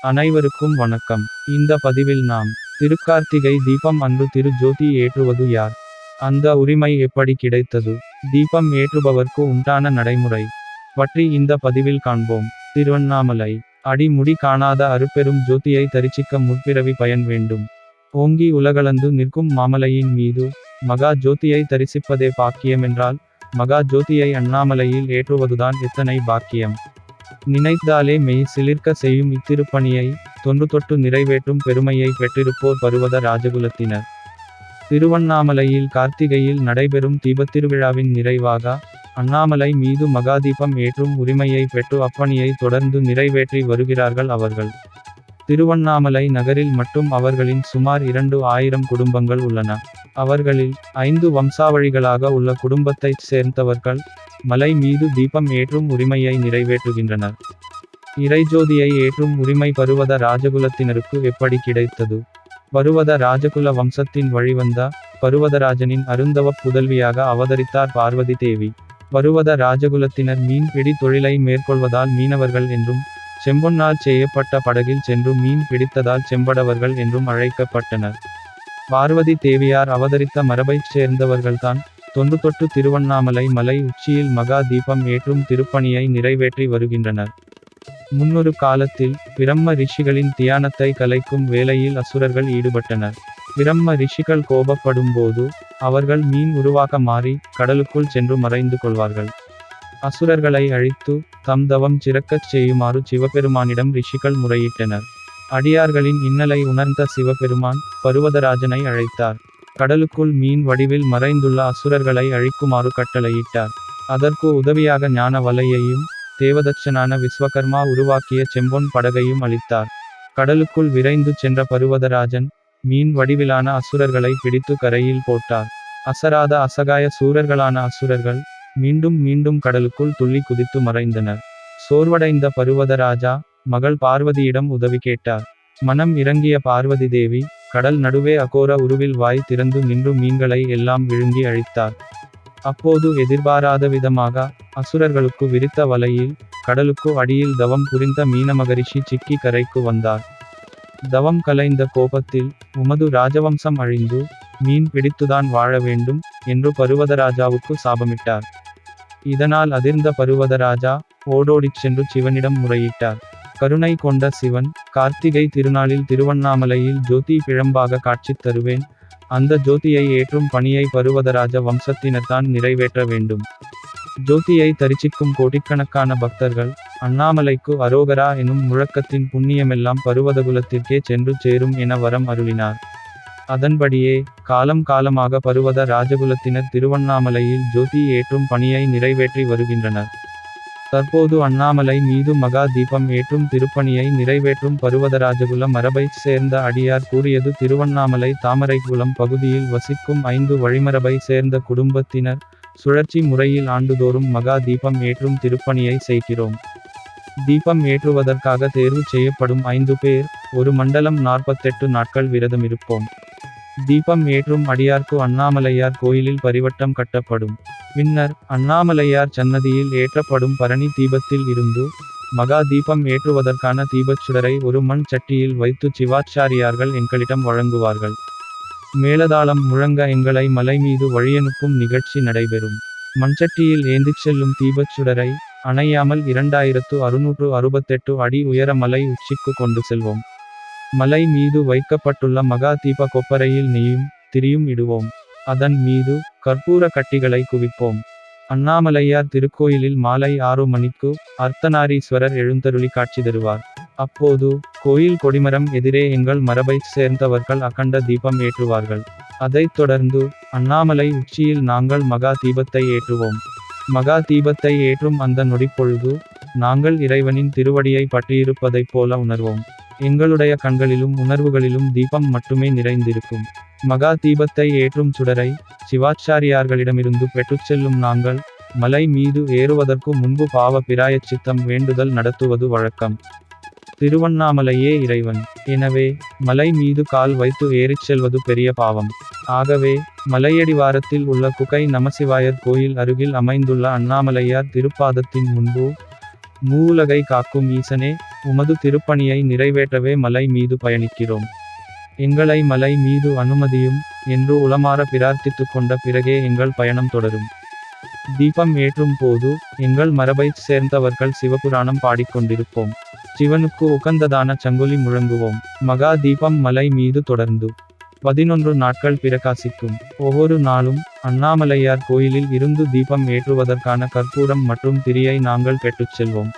அனைவருக்கும் வணக்கம். இந்த பதிவில் நாம் திருக்கார்த்திகை தீபம் அன்று திரு ஜோதி ஏற்றுவது யார்? அந்த உரிமை எப்படி கிடைத்தது? தீபம் ஏற்றுபவர்க்கு உண்டான நடைமுறை. பற்றி இந்த பதிவில் காண்போம். திருவண்ணாமலை. அடிமுடி காணாத அருப்பெரும் ஜோதியை தரிசிக்க முற்பிறவி பயன் வேண்டும். ஓங்கி உலகளந்து நிற்கும் மாமலையின் மீது மகா ஜோதியை தரிசிப்பதே பாக்கியமென்றால் மகா ஜோதியை அண்ணாமலையில் ஏற்றுவதுதான் எத்தனை பாக்கியம். நினைத்தாலே மெய் சிலிர்க்க செய்யும் இத்திருப்பணியை தொன்று தொட்டு நிறைவேற்றும் பெருமையை பெற்றிருப்போர் பருவத ராஜகுலத்தினர். திருவண்ணாமலையில் கார்த்திகையில் நடைபெறும் தீபத்திருவிழாவின் நிறைவாக அண்ணாமலை மீது மகாதீபம் ஏற்றும் உரிமையை பெற்று அப்பணியை தொடர்ந்து நிறைவேற்றி வருகிறார்கள் அவர்கள். திருவண்ணாமலை நகரில் மட்டும் அவர்களின் சுமார் இரண்டு ஆயிரம் குடும்பங்கள் உள்ளன. அவர்களில் ஐந்து வம்சாவழிகளாக உள்ள குடும்பத்தைச் சேர்ந்தவர்கள் மலை மீது தீபம் ஏற்றும் உரிமையை நிறைவேற்றுகின்றனர். இறைஜோதியை ஏற்றும் உரிமை பருவத ராஜகுலத்தினருக்கு எப்படி கிடைத்தது? பருவத ராஜகுல வம்சத்தின் வழிவந்த பருவதராஜனின் அருந்தவப் புதல்வியாக அவதரித்தார் பார்வதி தேவி. பருவத ராஜகுலத்தினர் மீன்பிடி தொழிலை மேற்கொள்வதால் மீனவர்கள் என்றும் செம்பொன்னால் செய்யப்பட்ட படகில் சென்று மீன் பிடித்ததால் செம்படவர்கள் என்றும் அழைக்கப்பட்டனர். பார்வதி தேவியார் அவதரித்த மரபைச் சேர்ந்தவர்கள்தான் தொன்று தொட்டு திருவண்ணாமலை மலை உச்சியில் மகா தீபம் ஏற்றும் திருப்பணியை நிறைவேற்றி வருகின்றனர். முன்னொரு காலத்தில் பிரம்ம ரிஷிகளின் தியானத்தை கலைக்கும் வேலையில் அசுரர்கள் ஈடுபட்டனர். பிரம்ம ரிஷிகள் கோபப்படும்போது அவர்கள் மீன் உருவாக மாறி கடலுக்குள் சென்று மறைந்து கொள்வார்கள். அசுரர்களை அழித்து தம் தவம் சிறக்கச் செய்யுமாறு சிவபெருமானிடம் ரிஷிகள் முறையிட்டனர். அடியார்களின் இன்னலை உணர்ந்த சிவபெருமான் பருவதராஜனை அழைத்தார். கடலுக்குள் மீன் வடிவில் மறைந்துள்ள அசுரர்களை அழிக்குமாறு கட்டளையிட்டார். அதற்கு உதவியாக ஞான வலையையும் தேவதச்சனான விஸ்வகர்மா உருவாக்கிய செம்பொன் படகையும் அளித்தார். கடலுக்குள் விரைந்து சென்ற பருவதராஜன் மீன் வடிவிலான அசுரர்களை பிடித்து கரையில் போட்டார். அசராத அசகாய சூரர்களான அசுரர்கள் மீண்டும் மீண்டும் கடலுக்குள் துள்ளி குதித்து மறைந்தனர். சோர்வடைந்த பருவதராஜா மகள் பார்வதியிடம் உதவி கேட்டார். மனம் இறங்கிய பார்வதி தேவி கடல் நடுவே அகோர உருவில் வாய் திறந்து நின்று மீன்களை எல்லாம் விழுங்கி அழித்தார். அப்போது எதிர்பாராத விதமாக அசுரர்களுக்கு விரித்த வலையில் கடலுக்கு அடியில் தவம் புரிந்த மீனமகரிஷி சிக்கி கரைக்கு வந்தார். தவம் கலைந்த கோபத்தில் உமது ராஜவம்சம் அழிந்து மீன் பிடித்துதான் வாழ வேண்டும் என்று பருவதராஜாவுக்கு சாபமிட்டார். இதனால் அதிர்ந்த பருவதராஜா ஓடோடிச் சென்று சிவனிடம் முறையிட்டார். கருணை கொண்ட சிவன் கார்த்திகை திருநாளில் திருவண்ணாமலையில் ஜோதி பிழம்பாக காட்சி தருவேன். அந்த ஜோதியை ஏற்றும் பணியை பருவதராஜ வம்சத்தினர்தான் நிறைவேற்ற வேண்டும். ஜோதியை தரிசிக்கும் கோடிக்கணக்கான பக்தர்கள் அண்ணாமலைக்கு அரோகரா எனும் முழக்கத்தின் புண்ணியமெல்லாம் பருவதகுலத்திற்கே சென்று சேரும் என வரம் அருளினார். அதன்படியே காலம் காலமாக பருவத ராஜகுலத்தினர் திருவண்ணாமலையில் ஜோதி ஏற்றும் பணியை நிறைவேற்றி வருகின்றனர். தற்போது அண்ணாமலை மீது மகா தீபம் ஏற்றும் திருப்பணியை நிறைவேற்றும் பருவதராஜகுல மரபைச் சேர்ந்த அடியார் கூறியது திருவண்ணாமலை தாமரைக்குளம் பகுதியில் வசிக்கும் ஐந்து வழிமரபை சேர்ந்த குடும்பத்தினர் சுழற்சி முறையில் ஆண்டுதோறும் மகா தீபம் ஏற்றும் திருப்பணியை செய்கிறோம். தீபம் ஏற்றுவதற்காக தேர்வு செய்யப்படும் ஐந்து பேர் ஒரு மண்டலம் நாற்பத்தெட்டு நாட்கள் விரதமிருப்போம். தீபம் ஏற்றும் அடியார்க்கு அண்ணாமலையார் கோயிலில் பரிவட்டம் கட்டப்படும். பின்னர் அண்ணாமலையார் சன்னதியில் ஏற்றப்படும் பரணி தீபத்தில் இருந்து மகா தீபம் ஏற்றுவதற்கான தீபச்சுடரை ஒரு மண் சட்டியில் வைத்து சிவாச்சாரியார்கள் எங்களிடம் வழங்குவார்கள். மேலதாளம் முழங்க எங்களை மலை மீது வழியனுப்பும் நிகழ்ச்சி நடைபெறும். மண்சட்டியில் ஏந்திச் செல்லும் தீபச்சுடரை அணையாமல் இரண்டாயிரத்து அறுநூற்று அறுபத்தெட்டு அடி உயர மலை உச்சிக்கு கொண்டு செல்வோம். மலை மீது வைக்கப்பட்டுள்ள மகா தீப கொப்பரையில் நெய்யும் திரியும் இடுவோம். அதன் மீது கற்பூர கட்டிகளை குவிப்போம். அண்ணாமலையார் திருக்கோயிலில் மாலை ஆறு மணிக்கு அர்த்தநாரீஸ்வரர் எழுந்தருளி காட்சி தருவார். அப்போது கோயில் கொடிமரம் எதிரே எங்கள் மரபைச் சேர்ந்தவர்கள் அகண்ட தீபம் ஏற்றுவார்கள். அதைத் தொடர்ந்து அண்ணாமலை உச்சியில் நாங்கள் மகா தீபத்தை ஏற்றுவோம். மகா தீபத்தை ஏற்றும் அந்த நொடிப்பொழுது நாங்கள் இறைவனின் திருவடியை பற்றியிருப்பதைப் போல உணர்வோம். எங்களுடைய கண்களிலும் உணர்வுகளிலும் தீபம் மட்டுமே நிறைந்திருக்கும். மகா தீபத்தை ஏற்றும் சுடரை சிவாச்சாரியார்களிடமிருந்து பெற்றுச் செல்லும் நாங்கள் மலை மீது ஏறுவதற்கு முன்பு பாவ பிராயச்சித்தம் வேண்டுதல் நடத்துவது வழக்கம். திருவண்ணாமலையே இறைவன். எனவே மலை மீது கால் வைத்து ஏறிச் செல்வது பெரிய பாவம். ஆகவே மலையடிவாரத்தில் உள்ள குகை நமசிவாயர் கோயில் அருகில் அமைந்துள்ள அண்ணாமலையார் திருப்பாதத்தின் முன்பு மூலகை காக்கும் ஈசனே உமது திருப்பணியை நிறைவேற்றவே மலை மீது பயணிக்கிறோம். எங்களை மலை மீது அனுமதியும் என்று உளமாற பிரார்த்தித்துக் கொண்ட பிறகே எங்கள் பயணம் தொடரும். தீபம் ஏற்றும் போது எங்கள் மரபைச் சேர்ந்தவர்கள் சிவபுராணம் பாடிக்கொண்டிருப்போம். சிவனுக்கு உகந்ததான சங்கொலி முழங்குவோம். மகா தீபம் மலை மீது தொடர்ந்து பதினொன்று நாட்கள் பிரகாசிக்கும். ஒவ்வொரு நாளும் அண்ணாமலையார் கோயிலில் இருந்து தீபம் ஏற்றுவதற்கான கற்பூரம் மற்றும் திரியை நாங்கள் பெற்றுச் செல்வோம்.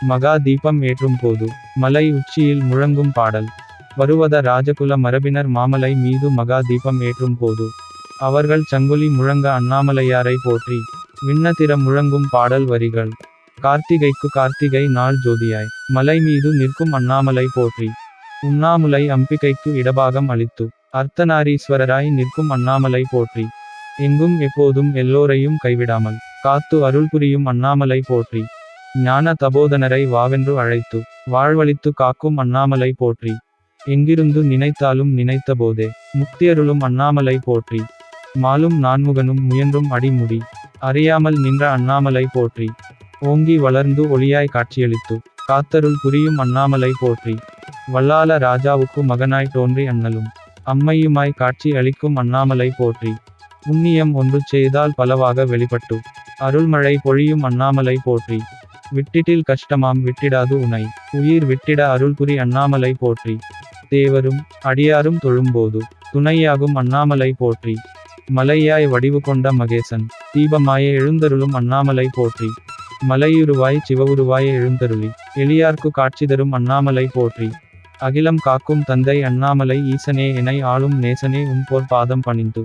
மகா தீபம் ஏற்றும் போது மலை உச்சியில் முழங்கும் பாடல். வருவத ராஜகுல மரபினர் மாமலை மீது மகா தீபம் ஏற்றும் போது அவர்கள் சங்குலி முழங்க அண்ணாமலையாரை போற்றி விண்ணத்திர முழங்கும் பாடல் வரிகள். கார்த்திகைக்கு கார்த்திகை நாள் ஜோதியாய். மலை மீது நிற்கும் அண்ணாமலை போற்றி. உண்ணாமுலை அம்பிகைக்கு இடபாகம் அளித்து. அர்த்தநாரீஸ்வரராய் நிற்கும் அண்ணாமலை போற்றி. எங்கும் எப்போதும் எல்லோரையும் கைவிடாமல் காத்து அருள் புரியும் அண்ணாமலை போற்றி. ஞான தபோதனரை வாவென்று அழைத்து வாழ்வழித்து காக்கும் அண்ணாமலை போற்றி. எங்கிருந்து நினைத்தாலும் நினைத்த போதே முக்தியருளும் அண்ணாமலை போற்றி. மாலும் நான்முகனும் முயன்றும் அடிமுடி. அறியாமல் நின்ற அண்ணாமலை போற்றி. ஓங்கி வளர்ந்து ஒளியாய் காட்சியளித்து காத்தருள் புரியும் அண்ணாமலை போற்றி. வல்லால ராஜாவுக்கு மகனாய் தோன்றி அண்ணலும் அம்மையுமாய் காட்சி அளிக்கும் அண்ணாமலை போற்றி. புண்ணியம் ஒன்று செய்தால் பலவாக வெளிப்பட்டு அருள்மழை பொழியும் அண்ணாமலை போற்றி. விட்டிட்டில் கஷ்டமாம் விட்டிடாது உனை உயிர் விட்டிட அருள்புரி அண்ணாமலை போற்றி. தேவரும் அடியாரும் தொழும்போது துணையாகும் அண்ணாமலை போற்றி. மலையாய் வடிவு கொண்ட மகேசன் தீபமாய எழுந்தருளும் அண்ணாமலை போற்றி. மலையுருவாய் சிவவுருவாய் எழுந்தருளி. எளியார்க்கு காட்சி தரும் அண்ணாமலை போற்றி. அகிலம் காக்கும் தந்தை அண்ணாமலை ஈசனே எனை ஆளும் நேசனே உன் போர் பாதம் பணிந்து.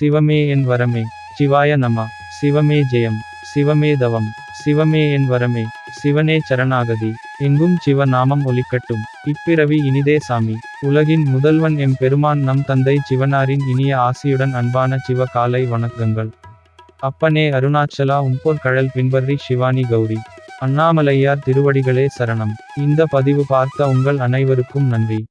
சிவமே என் வரமே. சிவாய நம. சிவமே ஜெயம். சிவமே தவம். சிவமே என் வரமே. சிவனே சரணாகதி. எங்கும் சிவ நாமம் ஒலிக்கட்டும். இப்பிறவி இனிதே சாமி. உலகின் முதல்வன் எம் பெருமான் நம் தந்தை சிவனாரின் இனிய ஆசியுடன் அன்பான சிவ காலை வணக்கங்கள். அப்பனே அருணாச்சலா உன்போர் பின்பற்றி சிவானி கௌரி. அண்ணாமலையார் திருவடிகளே சரணம். இந்த பதிவு பார்த்த உங்கள் அனைவருக்கும் நன்றி.